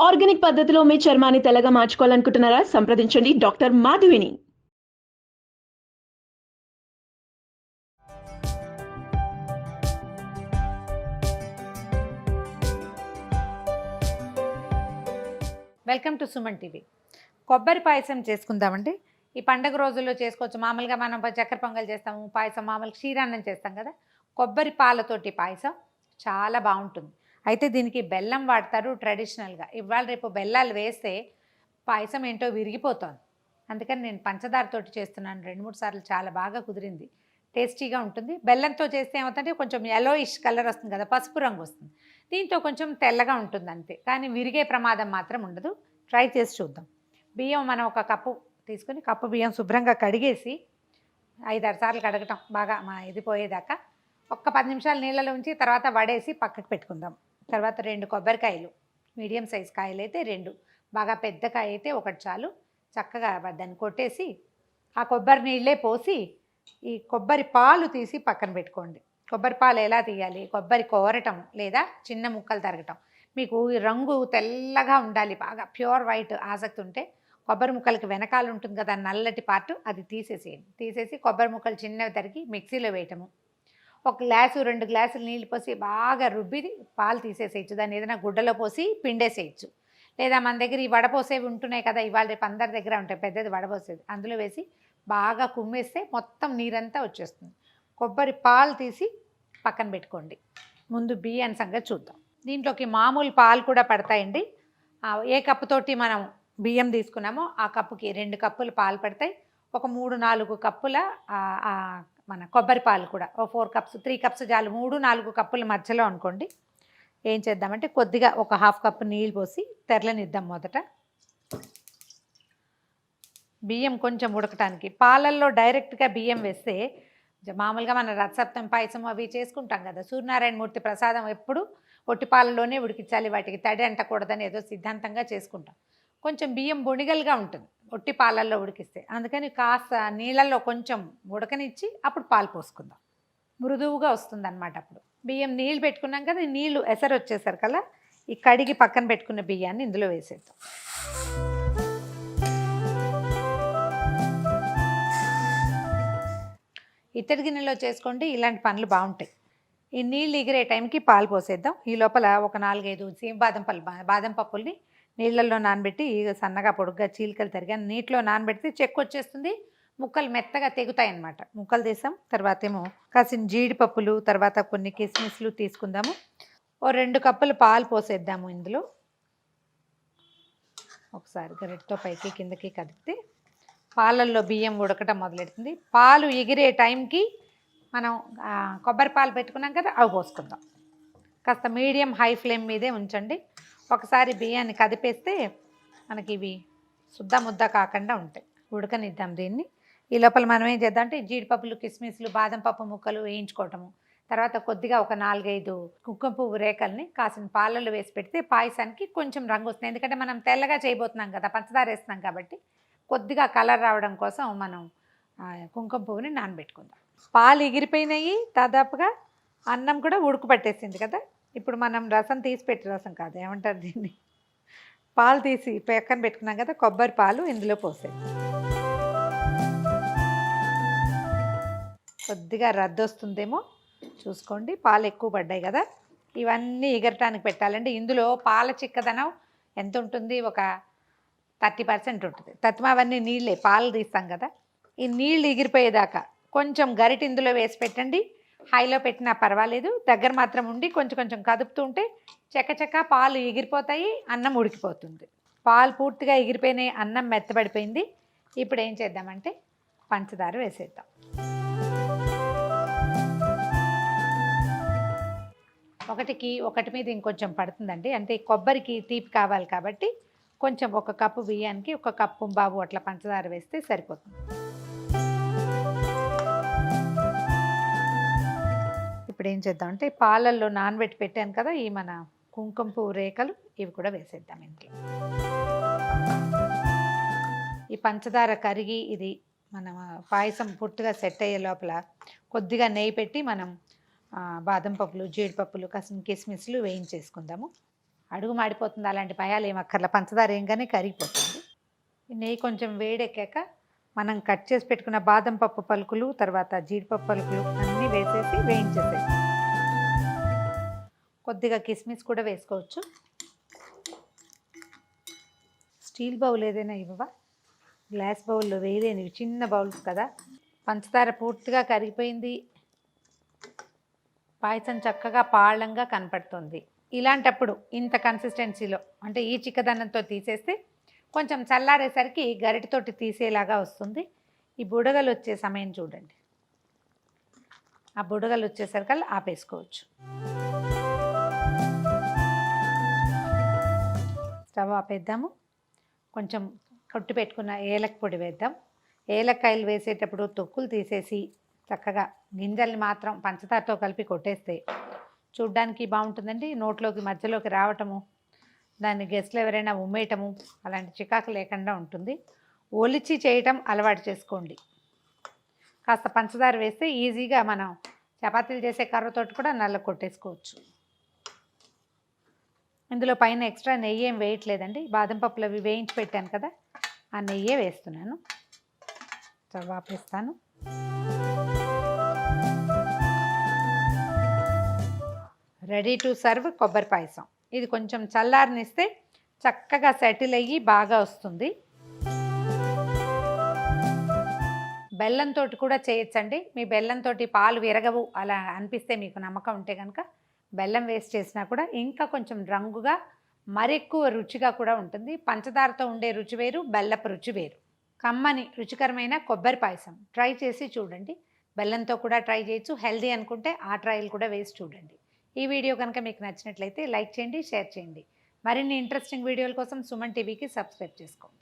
Organic పద్ధతిలో మీ చర్మాన్ని తెల్లగా మార్చుకోవాలనుకుంటున్నారా? సంప్రదించండి. Doctor మాధవిని. Welcome to Suman TV. కొబ్బరి పాయసం చేసుకుందామండి. ఈ పండగ రోజుల్లో చేసుకోవచ్చు. మామూలుగా మనం చక్కెర పొంగల్ చేస్తాము పాయసం మామూలు క్షీరాన్నం చేస్తాం కదా. కొబ్బరి పాలతోటి పాయసం చాలా బాగుంటుంది. అయితే దీనికి బెల్లం వాడతారు ట్రెడిషనల్గా ఇవాళ రేపు బెల్లాలు వేస్తే పాయసం ఏంటో విరిగిపోతుంది. అందుకని నేను పంచదారతోటి చేస్తున్నాను. రెండు మూడు సార్లు చాలా బాగా కుదిరింది. టేస్టీగా ఉంటుంది. బెల్లంతో చేస్తే ఏమవుతుందంటే కొంచెం ఎలోయిష్ కలర్ వస్తుంది కదా పసుపు రంగు వస్తుంది. దీంతో కొంచెం తెల్లగా ఉంటుంది అంతే. కానీ విరిగే ప్రమాదం మాత్రం ఉండదు. ట్రై చేసి చూద్దాం. బియ్యం మనం ఒక కప్పు తీసుకొని కప్పు బియ్యం శుభ్రంగా కడిగేసి ఐదారు సార్లు కడగటం బాగా మా ఇది పోయేదాకా ఒక్క పది నిమిషాలు నీళ్ళలో ఉంచి తర్వాత వడేసి పక్కకు పెట్టుకుందాం. తర్వాత రెండు కొబ్బరికాయలు. మీడియం సైజ్ కాయలు అయితే రెండు. బాగా పెద్ద కాయ అయితే ఒకటి చాలు. చక్కగా దాన్ని కొట్టేసి ఆ కొబ్బరి నీళ్ళే పోసి ఈ కొబ్బరి పాలు తీసి పక్కన పెట్టుకోండి. కొబ్బరి పాలు ఎలా తీయాలి? కొబ్బరి కోరటం లేదా చిన్న ముక్కలు తరగటం. మీకు ఈ రంగు తెల్లగా ఉండాలి. బాగా ప్యూర్ వైట్ ఆసక్తి ఉంటే కొబ్బరి ముక్కలకి వెనకాల ఉంటుంది కదా నల్లటి పార్ట్ అది తీసేసేయండి. తీసేసి కొబ్బరి ముక్కలు చిన్నవి తరిగి మిక్సీలో వేయటము. ఒక గ్లాసు రెండు గ్లాసులు నీళ్ళు పోసి బాగా రుబ్బి పాలు తీసేసేయచ్చు. దాన్ని ఏదైనా గుడ్డలో పోసి పిండేసేయచ్చు. లేదా మన దగ్గర ఈ వడపోసేవి ఉంటున్నాయి కదా ఇవాళ రేపు అందరి దగ్గర ఉంటాయి పెద్దది వడపోసేది. అందులో వేసి బాగా కుమ్మేస్తే మొత్తం నీరంతా వచ్చేస్తుంది. కొబ్బరి పాలు తీసి పక్కన పెట్టుకోండి. ముందు బియ్యాన్ని సంగతి చూద్దాం. దీంట్లోకి మామూలు పాలు కూడా పడతాయండి. ఏ కప్పుతోటి మనం బియ్యం తీసుకున్నామో ఆ కప్పుకి రెండు కప్పులు పాలు పడతాయి. ఒక మూడు నాలుగు కప్పుల మన కొబ్బరి పాలు కూడా. ఓ ఫోర్ కప్స్ త్రీ కప్స్ చాలు. మూడు నాలుగు కప్పుల మధ్యలో అనుకోండి. ఏం చేద్దామంటే కొద్దిగా ఒక హాఫ్ కప్ నీళ్ళు పోసి తెరలనిద్దాం మొదట. బియ్యం కొంచెం ఉడకటానికి. పాలల్లో డైరెక్ట్గా బియ్యం వేస్తే మామూలుగా మన రథసప్తం పాయసం అవి చేసుకుంటాం కదా. సూర్యనారాయణ మూర్తి ప్రసాదం ఎప్పుడు ఒట్టి పాలలోనే ఉడికించాలి. వాటికి తడి అంటకూడదని ఏదో సిద్ధాంతంగా చేసుకుంటాం. కొంచెం బియ్యం బొణిగలుగా ఉంటుంది. ఒట్టి పాలల్లో ఉడికిస్తే. అందుకని కాస్త నీళ్ళల్లో కొంచెం ఉడకనిచ్చి అప్పుడు పాలు పోసుకుందాం. మృదువుగా వస్తుంది అనమాట అప్పుడు. బియ్యం నీళ్ళు పెట్టుకున్నాం కదా ఈ నీళ్ళు ఎసరు వచ్చేసరి కల్లా ఈ కడిగి పక్కన పెట్టుకున్న బియ్యాన్ని ఇందులో వేసేద్దాం. ఇత్తడి గిన్నెలో చేసుకోండి ఇలాంటి పనులు బాగుంటాయి. ఈ నీళ్ళు ఎగిరే టైంకి పాలు పోసేద్దాం. ఈ లోపల ఒక నాలుగైదు సీమ బాదం పళ్ళు బా- బాదం పప్పుల్ని నీళ్ళల్లో నానబెట్టి సన్నగా పొడుగ్గా చీలికలు తరిగా నీటిలో నానబెడితే చెక్కు వచ్చేస్తుంది. ముక్కలు మెత్తగా తెగుతాయి అన్నమాట ముక్కలు తీసాం. తర్వాత ఏమో కాసిన జీడిపప్పులు తర్వాత కొన్ని కిస్మిస్లు తీసుకుందాము. ఓ రెండు కప్పులు పాలు పోసేద్దాము ఇందులో. ఒకసారి గరిటతో పైకి కిందకి కదిపితే పాలల్లో బియ్యం ఉడకటం మొదలెడుతుంది. పాలు ఎగిరే టైంకి మనం కొబ్బరి పాలు పెట్టుకున్నాం కదా అవి పోసుకుందాం. కాస్త మీడియం హై ఫ్లేమ్ మీదే ఉంచండి. ఒకసారి బియ్యాన్ని కదిపేస్తే మనకి ఇవి శుద్ధ ముద్ద కాకుండా ఉంటాయి. ఉడకనిద్దాం దీన్ని. ఈ లోపల మనం ఏం చేద్దాం అంటే జీడిపప్పులు కిస్మిస్లు బాదం పప్పు ముక్కలు వేయించుకోవటము. తర్వాత కొద్దిగా ఒక నాలుగైదు కుంకుమ పువ్వు రేకల్ని కాసిన పాలల్లో వేసి పెడితే పాయసానికి కొంచెం రంగు వస్తుంది. ఎందుకంటే మనం తెల్లగా చేయబోతున్నాం కదా పంచదార వేస్తున్నాం కాబట్టి కొద్దిగా కలర్ రావడం కోసం మనం కుంకుమ పువ్వుని నానబెట్టుకుందాం. పాలు ఎగిరిపోయినాయి దాదాపుగా. అన్నం కూడా ఉడుకు పట్టేసింది కదా. ఇప్పుడు మనం రసం తీసి పెట్టి రసం కాదు ఏమంటారు దీన్ని? పాలు తీసి పక్కన పెట్టుకున్నాం కదా కొబ్బరి పాలు ఇందులో పోసే కొద్దిగా రద్దు వస్తుందేమో చూసుకోండి పాలు ఎక్కువ పడ్డాయి కదా. ఇవన్నీ ఎగరటానికి పెట్టాలండి. ఇందులో పాల చిక్కదనం ఎంత ఉంటుంది? ఒక థర్టీ పర్సెంట్ ఉంటుంది. తత్వం అవన్నీ నీళ్ళే పాలు తీస్తాం కదా. ఈ నీళ్ళు ఎగిరిపోయేదాకా కొంచెం గరిటి ఇందులో వేసి పెట్టండి. హైలో పెట్టినా పర్వాలేదు. దగ్గర మాత్రం ఉండి కొంచెం కొంచెం కదుపుతూ ఉంటే చెక్క పాలు ఎగిరిపోతాయి అన్నం ఉడికిపోతుంది. పాలు పూర్తిగా ఎగిరిపోయినాయి అన్నం మెత్తబడిపోయింది. ఇప్పుడు ఏం చేద్దామంటే పంచదార వేసేద్దాం. ఒకటికి ఒకటి మీద ఇంకొంచెం పడుతుందండి. అంటే కొబ్బరికి తీపి కావాలి కాబట్టి కొంచెం ఒక కప్పు బియ్యానికి ఒక కప్పు బాబు అట్లా పంచదార వేస్తే సరిపోతుంది. ఇప్పుడు ఏం చేద్దాం అంటే పాలల్లో నానబెట్టి పెట్టాను కదా ఈ మన కుంకుమ పువ్వు రేఖలు ఇవి కూడా వేసేద్దాం ఇంట్లో. ఈ పంచదార కరిగి ఇది మన పాయసం పుట్టుగా సెట్ అయ్యే లోపల కొద్దిగా నెయ్యి పెట్టి మనం బాదం పప్పులు జీడిపప్పులు కాసిన కిస్మిస్లు వేయించేసుకుందాము. అడుగు మాడిపోతుంది అలాంటి భయాలు ఏమక్కర్లా పంచదార ఏంగానే కరిగిపోతుంది. నెయ్యి కొంచెం వేడెక్కాక మనం కట్ చేసి పెట్టుకున్న బాదం పప్పు పలుకులు తర్వాత జీడిపప్పు పలుకులు అన్నీ వేసేసి వేయించేసాయి. కొద్దిగా కిస్మిస్ కూడా వేసుకోవచ్చు. స్టీల్ బౌల్ ఏదైనా ఇవ్వవా? గ్లాస్ బౌల్లో వేయలేనివి చిన్న బౌల్స్ కదా. పంచదార పూర్తిగా కరిగిపోయింది. పాయసం చక్కగా పాళంగా కనపడుతుంది. ఇలాంటప్పుడు ఇంత కన్సిస్టెన్సీలో అంటే ఈ చిక్కదనంతో తీసేస్తే కొంచెం చల్లారేసరికి గరిటతోటి తీసేలాగా వస్తుంది. ఈ బుడగలు వచ్చే సమయం చూడండి. ఆ బుడగలు వచ్చేసరికల్లా ఆపేసుకోవచ్చు. స్టవ్ ఆపేద్దాము. కొంచెం కొట్టి పెట్టుకున్న ఏలక పొడి వేద్దాం. ఏలక్కాయలు వేసేటప్పుడు తొక్కులు తీసేసి చక్కగా గింజల్ని మాత్రం పంచదారతో కలిపి కొట్టేస్తే చూడ్డానికి బాగుంటుందండి. నోట్లోకి మధ్యలోకి రావటము దాన్ని గెస్ట్లు ఎవరైనా ఉమ్మేయటము అలాంటి చికాకు లేకుండా ఉంటుంది. ఒలిచి చేయటం అలవాటు చేసుకోండి. కాస్త పంచదార వేస్తే ఈజీగా మనం చపాతీలు చేసే కర్రతోటి కూడా నల్ల కొట్టేసుకోవచ్చు. ఇందులో పైన ఎక్స్ట్రా నెయ్యి ఏం వేయట్లేదండి. బాదం పప్పులు అవి వేయించి పెట్టాను కదా ఆ నెయ్యే వేస్తున్నాను. వాపిస్తాను రెడీ టు సర్వ్ కొబ్బరి పాయసం. ఇది కొంచెం చల్లారనిస్తే చక్కగా సెటిల్ అయ్యి బాగా వస్తుంది. బెల్లంతో కూడా చేయొచ్చండి. మీ బెల్లంతో పాలు విరగవు అలా అనిపిస్తే మీకు నమ్మకం ఉంటే కనుక బెల్లం వేస్ట్ చేసినా కూడా ఇంకా కొంచెం రంగుగా మరెక్కువ రుచిగా కూడా ఉంటుంది. పంచదారతో ఉండే రుచి వేరు బెల్లపు రుచి వేరు. కమ్మని రుచికరమైన కొబ్బరి పాయసం ట్రై చేసి చూడండి. బెల్లంతో కూడా ట్రై చేయొచ్చు. హెల్దీ అనుకుంటే ఆ ట్రయల్ కూడా వేసి చూడండి. ఈ వీడియో కనుక మీకు నచ్చినట్లయితే లైక్ చేయండి షేర్ చేయండి. మరిన్ని ఇంట్రెస్టింగ్ వీడియోల కోసం సుమన్ టీవీకి సబ్స్క్రైబ్ చేసుకోండి.